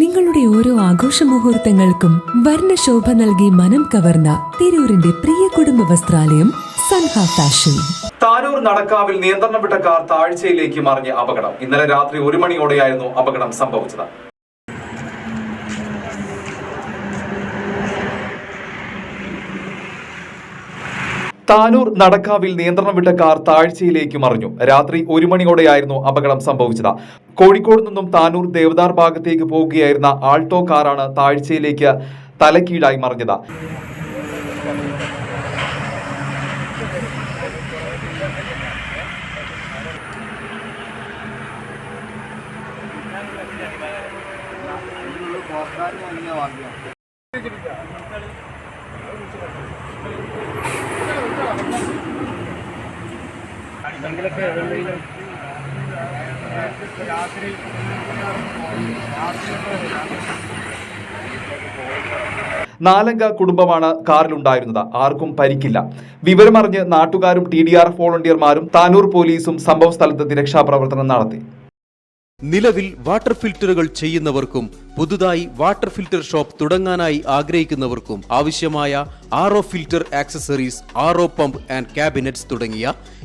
നിങ്ങളുടെ ഓരോ ആഘോഷ മുഹൂർത്തങ്ങൾക്കും വർണശോഭ നൽകി മനം കവർന്ന തിരൂരിന്റെ പ്രിയ കുടുംബ വസ്ത്രാലയം സൻഹ ഫാഷൻ. താനൂർ നടക്കാവിൽ നിയന്ത്രണം വിട്ട കാർ താഴ്ചയിലേക്ക് മറിഞ്ഞ അപകടം. ഇന്നലെ രാത്രി ഒരു മണിയോടെയായിരുന്നു അപകടം സംഭവിച്ചത്. താനൂർ നടക്കാവിൽ നിയന്ത്രണം വിട്ട കാർ താഴ്ചയിലേക്ക് മറിഞ്ഞു. രാത്രി ഒരു മണിയോടെയായിരുന്നു അപകടം സംഭവിച്ചത്. കോഴിക്കോട് നിന്നും താനൂർ ദേവദാർ ഭാഗത്തേക്ക് പോവുകയായിരുന്ന ആൾട്ടോ കാറാണ് താഴ്ചയിലേക്ക് തലക്കീഴായി മറിഞ്ഞത്. നാലംഗ കുടുംബമാണ് കാറിലുണ്ടായിരുന്നത്. ആർക്കും പരിക്കില്ല. വിവരമറിഞ്ഞ് നാട്ടുകാരും ടി ഡി ആർ എഫ് വോളണ്ടിയർമാരും താനൂർ പോലീസും സംഭവ സ്ഥലത്ത് രക്ഷാപ്രവർത്തനം നടത്തി. നിലവിൽ വാട്ടർ ഫിൽറ്ററുകൾ ചെയ്യുന്നവർക്കും പുതുതായി വാട്ടർ ഫിൽറ്റർ ഷോപ്പ് തുടങ്ങാനായി ആഗ്രഹിക്കുന്നവർക്കും ആവശ്യമായ R filter accessories R pump and cabinets തുടങ്ങിയ